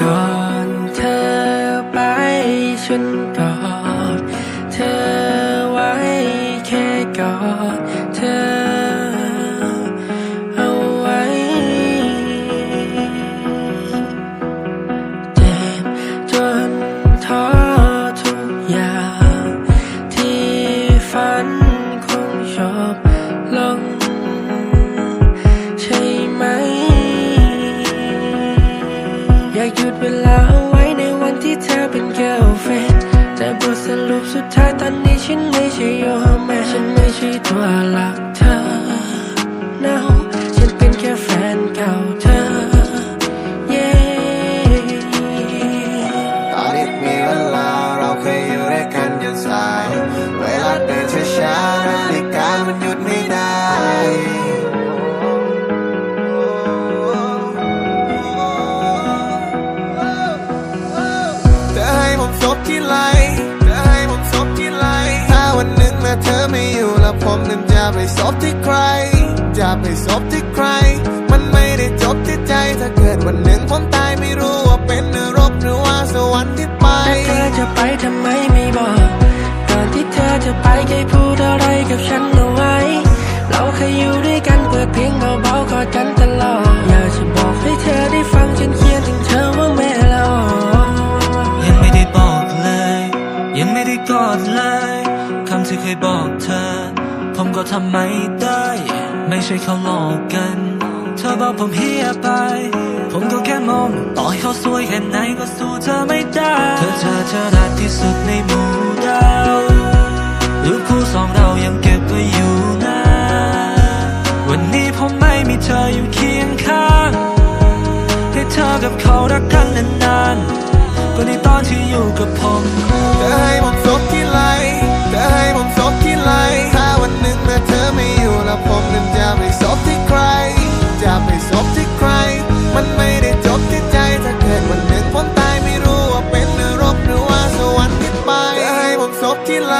ก่อนเธอไปฉันก ที่ไหลเธอให้ผมซบที่ไหลถ้าวันหนึ่งแม้เธอไม่อยู่แล้วผมนั้นจะไปซบที่ใคร จะไปซบที่ใคร มันไม่ได้จบที่ใจถ้าเกิดวันหนึ่งผมตายไม่รู้ว่าเป็นนรกหรือว่าสวรรค์ที่ไปแต่เธอจะไปทำไมไม่บอกก่อนที่เธอจะไปเคยพูดอะไรกับฉันเอาไว้ เราเคยอยู่ด้วยกันเปิดเพลงเบาๆกอดกัน ด้กอดเลยคำที่เคยบอกเธอ ผมก็ทำไม่ได้ ไม่ใช่เขาหลอกกัน เธอบอกผมเฮียไป ผมก็แค่มองต่อให้เขาสวยแค่ไหนก็สู้เธอไม่ได้ เธอเธอเธอรักที่สุดในหมู่ดาวรูปคู่สองเรายังเก็บไว้อยู่นะวันนี้ผมไม่มีเธออยู่เคียงข้างให้เธอกับเขารักกันนานๆก็ในตอนที่อยู่กับผม ที่ไหล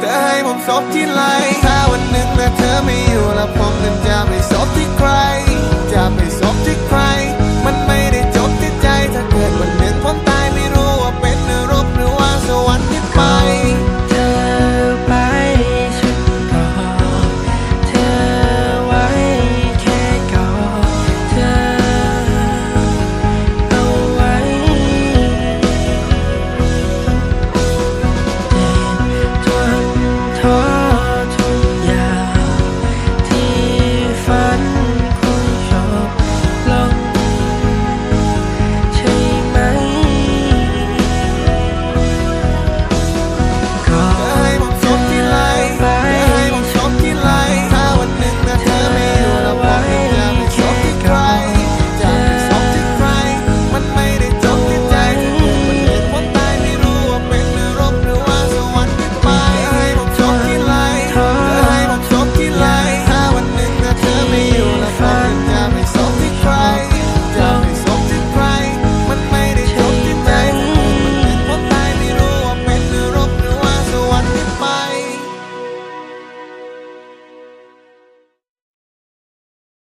เธอให้ผมซบที่ไหลถ้าวันหนึ่งแม้เธอไม่อยู่แล้วผมนั้นจะไม่ซบที่ใคร